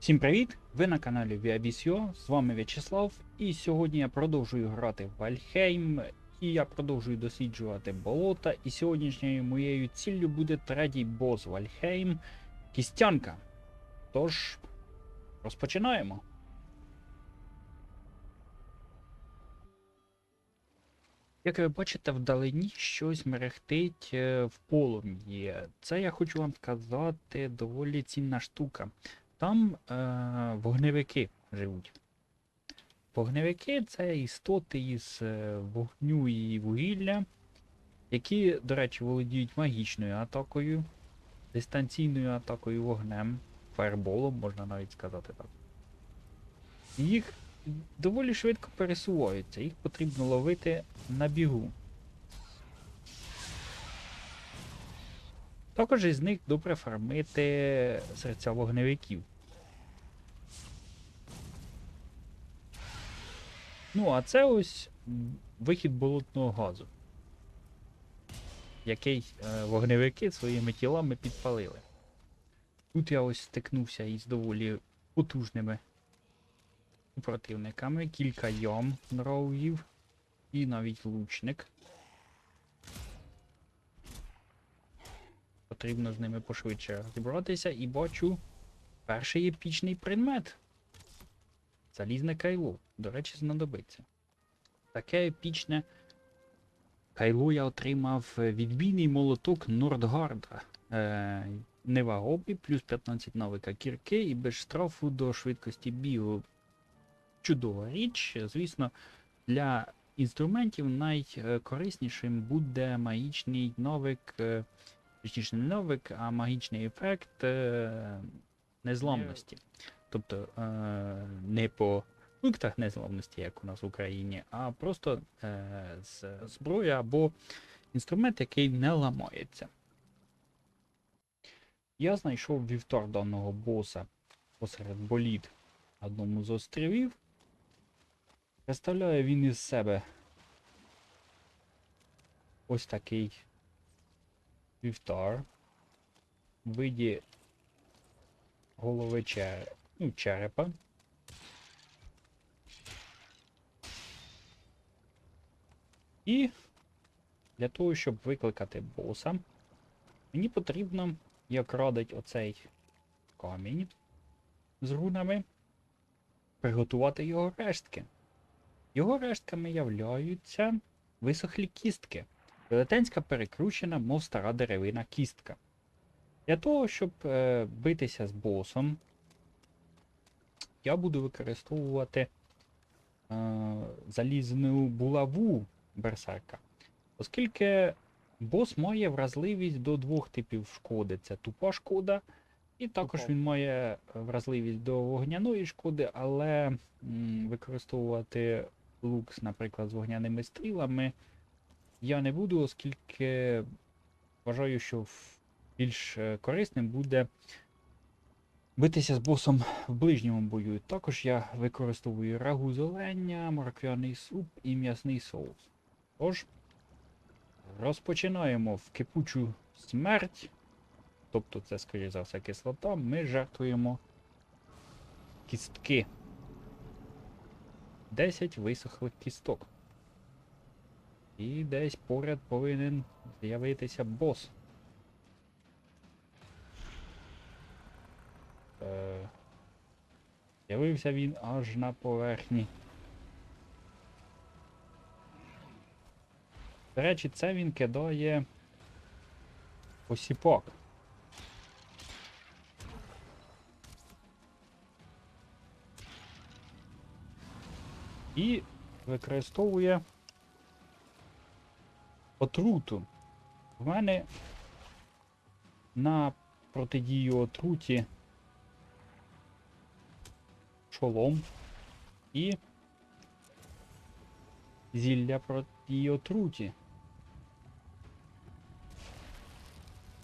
Всім привіт! Ви на каналі Viabis.io, з вами В'ячеслав, і сьогодні я продовжую грати в Вальхейм, і я продовжую досліджувати болота. І сьогоднішньою моєю ціллю буде третій бос Вальхейм Кістянка. Тож, розпочинаємо. Як ви бачите, вдалині щось мерехтить е, в полум'ї. Це я хочу вам сказати доволі цінна штука. Там е, вогневики живуть. Вогневики це істоти із е, вогню і вугілля, які, до речі, володіють магічною атакою, дистанційною атакою вогнем, фаерболом, можна навіть сказати так. Їх доволі швидко пересуваються, їх потрібно ловити на бігу. Також із них добре фармити серця вогневиків. Ну, а це ось вихід болотного газу, який е, вогневики своїми тілами підпалили. Тут я ось стикнувся із доволі потужними противниками, кілька ям норовів і навіть лучник. Потрібно з ними пошвидше розібратися і бачу перший епічний предмет. Залізне кайло. До речі, знадобиться. Таке епічне кайло я отримав е, відбійний молоток Нордгарда. Е, невагобі, плюс 15 навика кірки і без штрафу до швидкості бігу. Чудова річ. Звісно, для інструментів найкориснішим буде магічний навик. Точніше не навик, а магічний ефект е, незламності. Тобто е, не по пунктах незламності, як у нас в Україні, а просто е, з зброя або інструмент, який не ламається. Я знайшов вівтар даного боса посеред боліт одному з островів. Представляє він із себе ось такий вівтар в виді голови чер... ну, черепа. І для того, щоб викликати боса, мені потрібно, як радить оцей камінь з рунами, приготувати його рештки. Його рештками являються висохлі кістки. Велетенська перекручена, мов стара деревина кістка. Для того, щоб е, битися з босом, я буду використовувати е, залізну булаву берсерка. Оскільки бос має вразливість до двох типів шкоди: це тупа шкода, і також він має вразливість до вогняної шкоди, але м, використовувати лук, наприклад, з вогняними стрілами я не буду, оскільки вважаю, що більш е, корисним буде битися з босом в ближньому бою. Також я використовую рагу з оленя, морквяний суп і м'ясний соус. Тож, розпочинаємо в кипучу смерть. Тобто це, скоріше за все, кислота. Ми жертвуємо кістки. 10 висохлих кісток. І десь поряд повинен з'явитися бос. Е, З'явився він аж на поверхні. До речі, це він кидає осіпок. І використовує отруту. В мене на протидію отруті шолом і зілля проти отруті.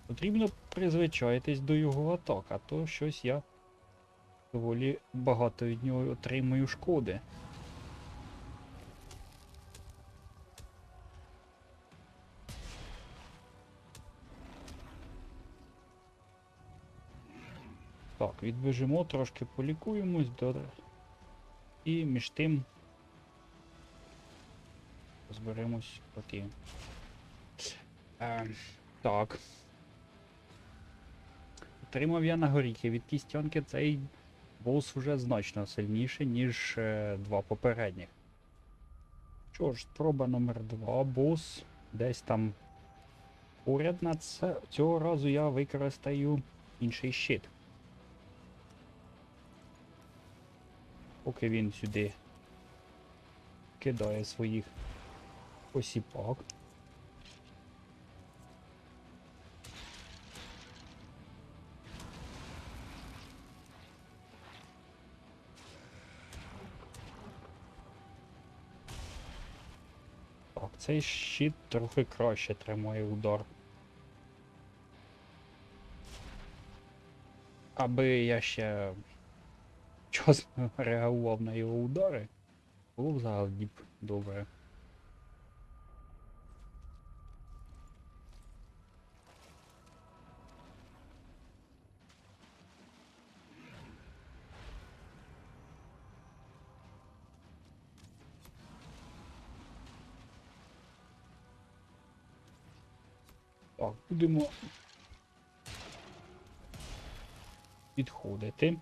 Потрібно призвичайтись до його атак, а то щось я доволі багато від нього отримую шкоди. Так, відбіжимо, трошки полікуємось, добре. І між тим розберемось проти. Е, так. Отримав я на горіхи від кістянки цей бос вже значно сильніший, ніж е, два попередніх. Що ж, спроба номер два, бос. Десь там поряд на це. Цього разу я використаю інший щит. Поки він сюди кидає своїх посіпак. Так, цей щит трохи краще тримає удар. Аби я ще вчасно реагував на його удари, було взагалі б добре. Так, будемо підходити.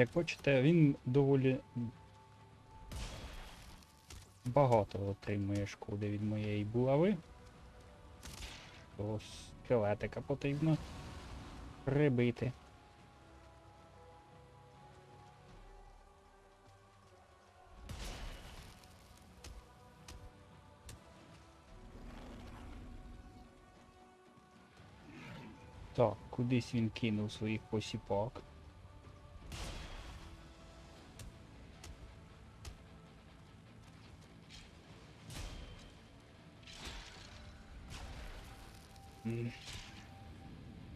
Як бачите, він доволі багато отримує шкоди від моєї булави. То скелетика потрібно прибити. Так, кудись він кинув своїх посіпак.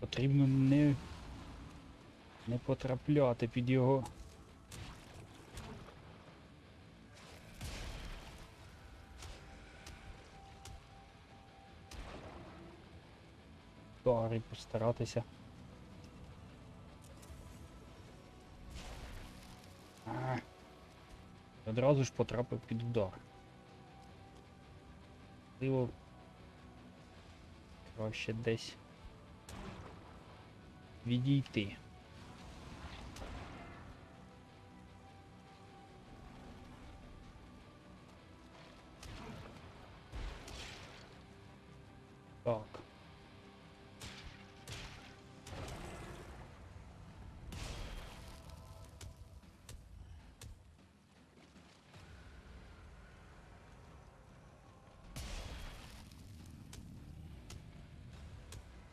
Потрібно не, не потрапляти під його. Удари постаратися. А, одразу ж потрапив під удар. Можливо, краще десь відійти.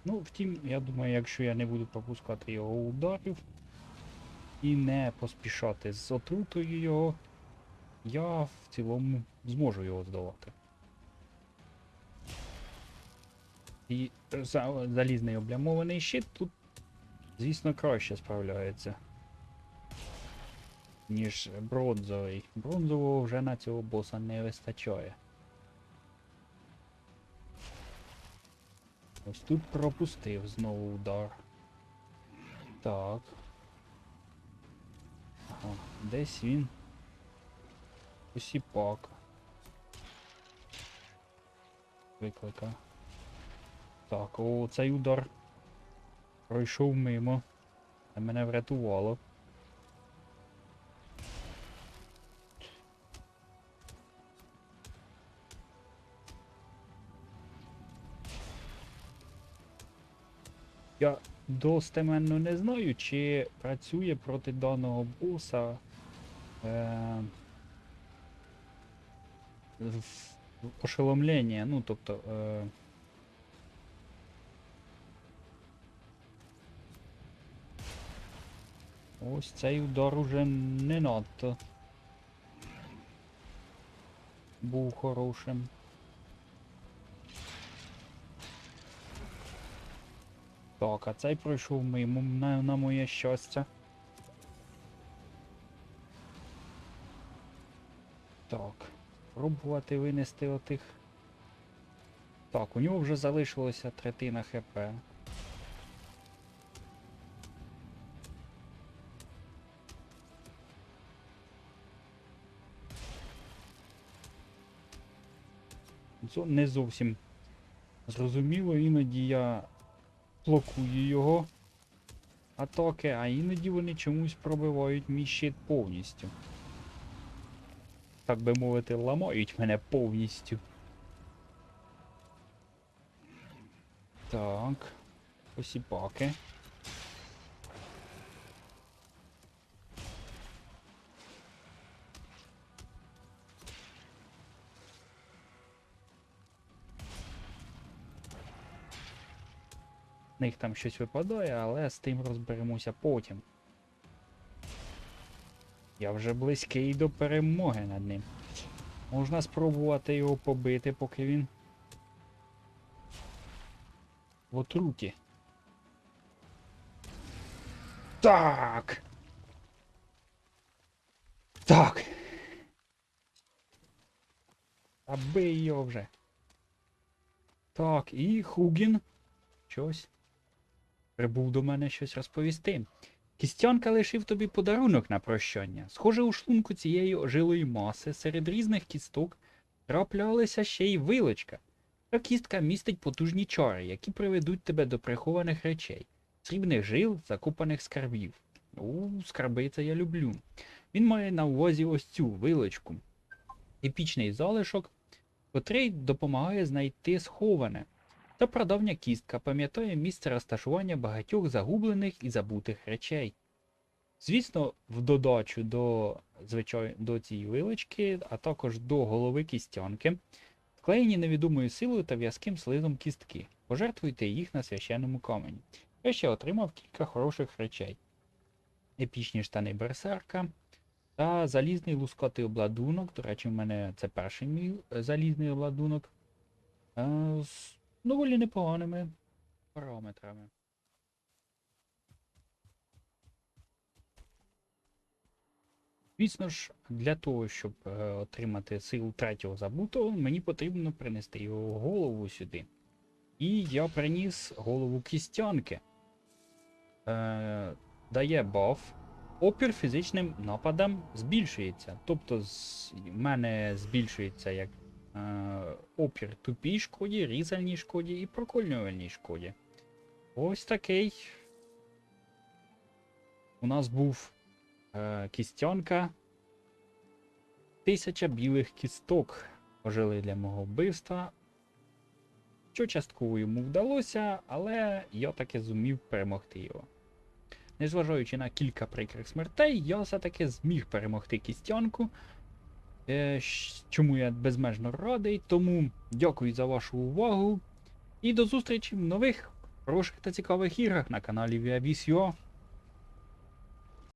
Ну, втім, я думаю, якщо я не буду пропускати його ударів і не поспішати з отрутою його, я в цілому зможу його здолати. І залізний облямований щит тут, звісно, краще справляється, ніж бронзовий. Бронзового вже на цього боса не вистачає. Ось тут пропустив знову удар. Так. Ага, десь він. Посіпак. Виклика. Так, о, цей удар пройшов мимо. А мене врятувало. Я достеменно не знаю, чи працює проти даного боса е, ошеломлення, ну тобто. Е, ось цей удар уже не надто був хорошим. Так, а цей пройшов мимо на, на моє щастя. Так. Пробувати винести отих. Так, у нього вже залишилося третина ХП. Зо- Не зовсім зрозуміло, іноді я блокую його атаки, а іноді вони чомусь пробивають мій щит повністю. Так би мовити, ламають мене повністю. Так. Посіпаки. Них там щось випадає, але з тим розберемося потім. Я вже близький до перемоги над ним. Можна спробувати його побити, поки він. В отруті. Так. Так. Та бий його вже. Так, і Хугін. Щось. Прибув до мене щось розповісти. Кістянка лишив тобі подарунок на прощання. Схоже, у шлунку цієї ожилої маси серед різних кісток траплялася ще й вилочка. Та кістка містить потужні чари, які приведуть тебе до прихованих речей, срібних жил, закопаних скарбів. У, скарби це я люблю. Він має на увазі ось цю вилочку. Епічний залишок, котрий допомагає знайти сховане. Та прадавня кістка пам'ятає місце розташування багатьох загублених і забутих речей. Звісно, в додачу до, звичай... до цієї вилочки, а також до голови кістянки, вклеєні невідомою силою та в'язким слизом кістки. Пожертвуйте їх на священному камені. Я ще отримав кілька хороших речей. Епічні штани берсерка та залізний лускатий обладунок. До речі, в мене це перший мій е, залізний обладунок. Е, доволі непоганими параметрами. Звісно ж, для того, щоб е, отримати силу третього забутого, мені потрібно принести його голову сюди. І я приніс голову кістянки. Е, дає баф. Опір фізичним нападам збільшується. Тобто в мене збільшується як опір тупій шкоді, різальній шкоді і проколювальній шкоді. Ось такий. У нас був е, кістянка. Тисяча білих кісток ожили для мого вбивства. Що частково йому вдалося, але я таки зумів перемогти його. Незважаючи на кілька прикрих смертей, я все-таки зміг перемогти кістянку. Е, чому я безмежно радий. Тому дякую за вашу увагу. І до зустрічі в нових хороших та цікавих іграх на каналі ViaVis.ua.